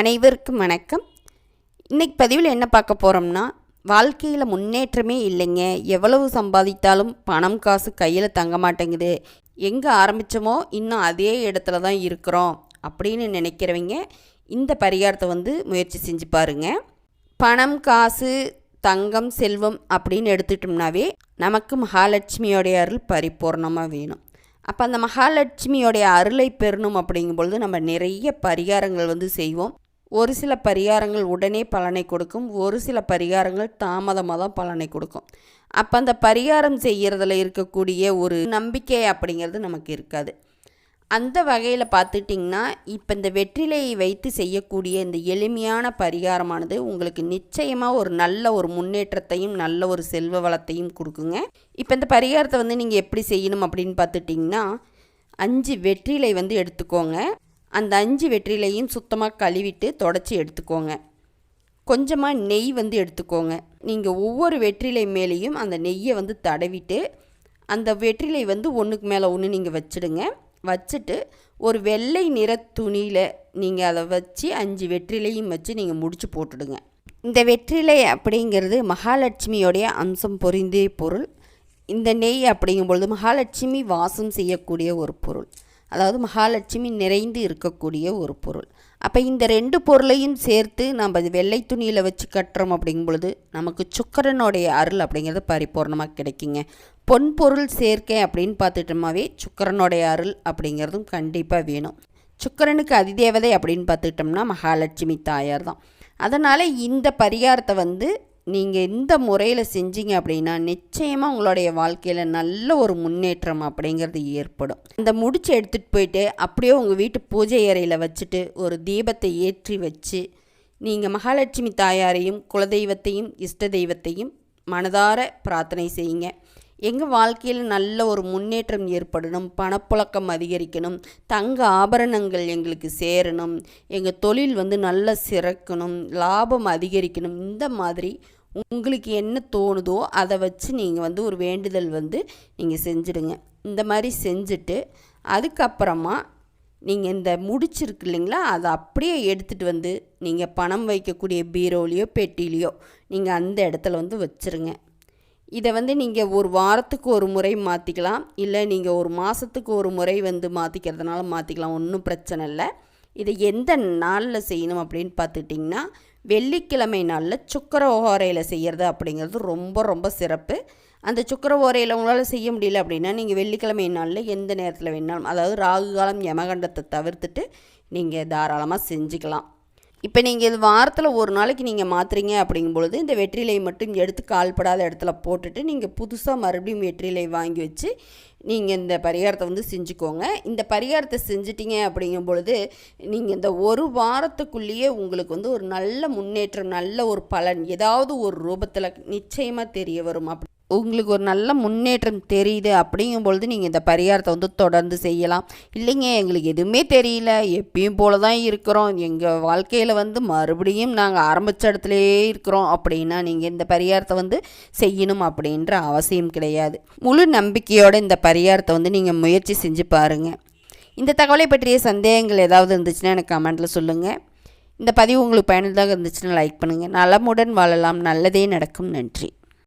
அனைவருக்கும் வணக்கம். இன்றைக்கி பதிவில் என்ன பார்க்க போகிறோம்னா வாழ்க்கையில் முன்னேற்றமே இல்லைங்க. எவ்வளவு சம்பாதித்தாலும் பணம் காசு கையில் தங்க மாட்டேங்குது. எங்கே ஆரம்பித்தோமோ இன்னும் அதே இடத்துல தான் இருக்கிறோம் அப்படின்னு நினைக்கிறவங்க இந்த பரிகாரத்தை வந்து முயற்சி செஞ்சு பாருங்க. பணம் காசு தங்கம் செல்வம் அப்படின்னு எடுத்துட்டோம்னாவே நமக்கு மகாலட்சுமியோடைய அருள் பரிபூர்ணமாக வேணும். அப்போ அந்த மகாலட்சுமியோடைய அருளை பெறணும் அப்படிங்கும்பொழுது நம்ம நிறைய பரிகாரங்கள் வந்து செய்வோம். ஒரு சில பரிகாரங்கள் உடனே பலனை கொடுக்கும் ஒரு சில பரிகாரங்கள் தாமதமாக தான் பலனை கொடுக்கும். அப்போ அந்த பரிகாரம் செய்கிறதுல இருக்கக்கூடிய ஒரு நம்பிக்கை அப்படிங்கிறது நமக்கு இருக்காது. அந்த வகையில் பார்த்துட்டிங்கன்னா இப்போ இந்த வெற்றிலையை வைத்து செய்யக்கூடிய இந்த எளிமையான பரிகாரமானது உங்களுக்கு நிச்சயமாக ஒரு நல்ல ஒரு முன்னேற்றத்தையும் நல்ல ஒரு செல்வ வளத்தையும் கொடுக்குங்க. இப்போ இந்த பரிகாரத்தை வந்து நீங்கள் எப்படி செய்யணும் அப்படின்னு பார்த்துட்டிங்கன்னா அஞ்சு வெற்றிலை வந்து எடுத்துக்கோங்க. அந்த அஞ்சு வெற்றிலையும் சுத்தமாக கழுவிட்டு தொடச்சி எடுத்துக்கோங்க. கொஞ்சமாக நெய் வந்து எடுத்துக்கோங்க. நீங்கள் ஒவ்வொரு வெற்றிலை மேலேயும் அந்த நெய்யை வந்து தடவிட்டு அந்த வெற்றிலை வந்து ஒன்றுக்கு மேலே ஒன்று நீங்கள் வச்சுடுங்க. வச்சுட்டு ஒரு வெள்ளை நிற துணியில் நீங்கள் அதை வச்சு அஞ்சு வெற்றிலையும் வச்சு நீங்கள் முடிச்சு போட்டுடுங்க. இந்த வெற்றிலை அப்படிங்கிறது மகாலட்சுமியோடைய அம்சம் பொருந்திய பொருள். இந்த நெய் அப்படிங்கும் பொழுது மகாலட்சுமி வாசம் செய்யக்கூடிய ஒரு பொருள். அதாவது மகாலட்சுமி நிறைந்து இருக்கக்கூடிய ஒரு பொருள். அப்போ இந்த ரெண்டு பொருளையும் சேர்த்து நம்ம வெள்ளை துணியில் வச்சு கட்டுறோம் அப்படிங்கும் பொழுது நமக்கு சுக்கரனுடைய அருள் அப்படிங்கிறது பரிபூர்ணமாக கிடைக்குங்க. பொன் பொருள் சேர்க்கை அப்படின்னு பார்த்துட்டோமாவே சுக்கரனுடைய அருள் அப்படிங்கிறதும் கண்டிப்பாக வேணும். சுக்கரனுக்கு அதிதேவதை அப்படின்னு பார்த்துக்கிட்டோம்னா மகாலட்சுமி தாயார் தான் அதனால் இந்த பரிகாரத்தை வந்து நீங்கள் இந்த முறையில் செஞ்சீங்க அப்படின்னா நிச்சயமாக உங்களுடைய வாழ்க்கையில் நல்ல ஒரு முன்னேற்றம் அப்படிங்கிறது ஏற்படும். அந்த முடிச்சு எடுத்துகிட்டு போயிட்டு அப்படியே உங்கள் வீட்டு பூஜை அறையில் வச்சுட்டு ஒரு தீபத்தை ஏற்றி வச்சு நீங்கள் மகாலட்சுமி தாயாரையும் குலதெய்வத்தையும் இஷ்ட தெய்வத்தையும் மனதார பிரார்த்தனை செய்யுங்க. எங்கள் வாழ்க்கையில் நல்ல ஒரு முன்னேற்றம் ஏற்படணும் பணப்புழக்கம் அதிகரிக்கணும் தங்க ஆபரணங்கள் எங்களுக்கு சேரணும் எங்கள் தொழில் வந்து நல்லா சிறக்கணும் லாபம் அதிகரிக்கணும் இந்த மாதிரி உங்களுக்கு என்ன தோணுதோ அதை வச்சு நீங்கள் வந்து ஒரு வேண்டுதல் வந்து நீங்கள் செஞ்சுடுங்க. இந்த மாதிரி செஞ்சுட்டு அதுக்கப்புறமா நீங்கள் இந்த முடிச்சிருக்கு இல்லைங்களா அதை அப்படியே எடுத்துகிட்டு வந்து நீங்கள் பணம் வைக்கக்கூடிய பீரோலையோ பெட்டிலையோ நீங்கள் அந்த இடத்துல வந்து வச்சுருங்க. இதை வந்து நீங்கள் ஒரு வாரத்துக்கு ஒரு முறை மாற்றிக்கலாம் இல்லை நீங்கள் ஒரு மாதத்துக்கு ஒரு முறை வந்து மாற்றிக்கிறதுனால மாற்றிக்கலாம் ஒன்றும் பிரச்சனை இல்லை. இதை எந்த நாளில் செய்யணும் அப்படின்னு பார்த்துட்டிங்கன்னா வெள்ளிக்கிழமை நாளில் சுக்கர ஓரையில் செய்கிறது அப்படிங்கிறது ரொம்ப ரொம்ப சிறப்பு. அந்த சுக்கர ஓரையில் உங்களால் செய்ய முடியல அப்படின்னா நீங்கள் வெள்ளிக்கிழமை நாளில் எந்த நேரத்தில் வேணாலும் அதாவது ராகு காலம் யமகண்டத்தை தவிர்த்துட்டு நீங்கள் தாராளமாக செஞ்சுக்கலாம். இப்போ நீங்கள் இது வாரத்தில் ஒரு நாளைக்கு நீங்கள் மாற்றுறீங்க அப்படிங்கும் பொழுது இந்த வெற்றிலை மட்டும் எடுத்து கால்படாத இடத்துல போட்டுட்டு நீங்கள் புதுசாக மறுபடியும் வெற்றிலை வாங்கி வச்சு நீங்கள் இந்த பரிகாரத்தை வந்து செஞ்சுக்கோங்க. இந்த பரிகாரத்தை செஞ்சிட்டிங்க அப்படிங்கும் பொழுது நீங்கள் இந்த ஒரு வாரத்துக்குள்ளேயே உங்களுக்கு வந்து ஒரு நல்ல முன்னேற்றம் நல்ல ஒரு பலன் ஏதாவது ஒரு ரூபத்தில் நிச்சயமாக தெரிய வரும். அப்படி உங்களுக்கு ஒரு நல்ல முன்னேற்றம் தெரியுது அப்படிங்கும் பொழுது நீங்கள் இந்த பரிகாரத்தை வந்து தொடர்ந்து செய்யலாம். இல்லைங்க எங்களுக்கு எதுவுமே தெரியல. எப்பயும் போல தான் இருக்கிறோம். எங்கள் வாழ்க்கையில் வந்து மறுபடியும் நாங்கள் ஆரம்பித்த இடத்துலையே இருக்கிறோம். அப்படின்னா நீங்கள் இந்த பரிகாரத்தை வந்து செய்யணும் அப்படின்ற அவசியம் கிடையாது. முழு நம்பிக்கையோடு இந்த பரிகாரத்தை வந்து நீங்கள் முயற்சி செஞ்சு பாருங்கள் இந்த தகவலை பற்றிய சந்தேகங்கள் ஏதாவது இருந்துச்சுன்னா எனக்கு கமெண்ட்டில் சொல்லுங்கள் இந்த பதிவு உங்களுக்கு பயனுள்ளதாக இருந்துச்சுன்னா லைக் பண்ணுங்கள் நலமுடன் வாழலாம். நல்லதே நடக்கும். நன்றி.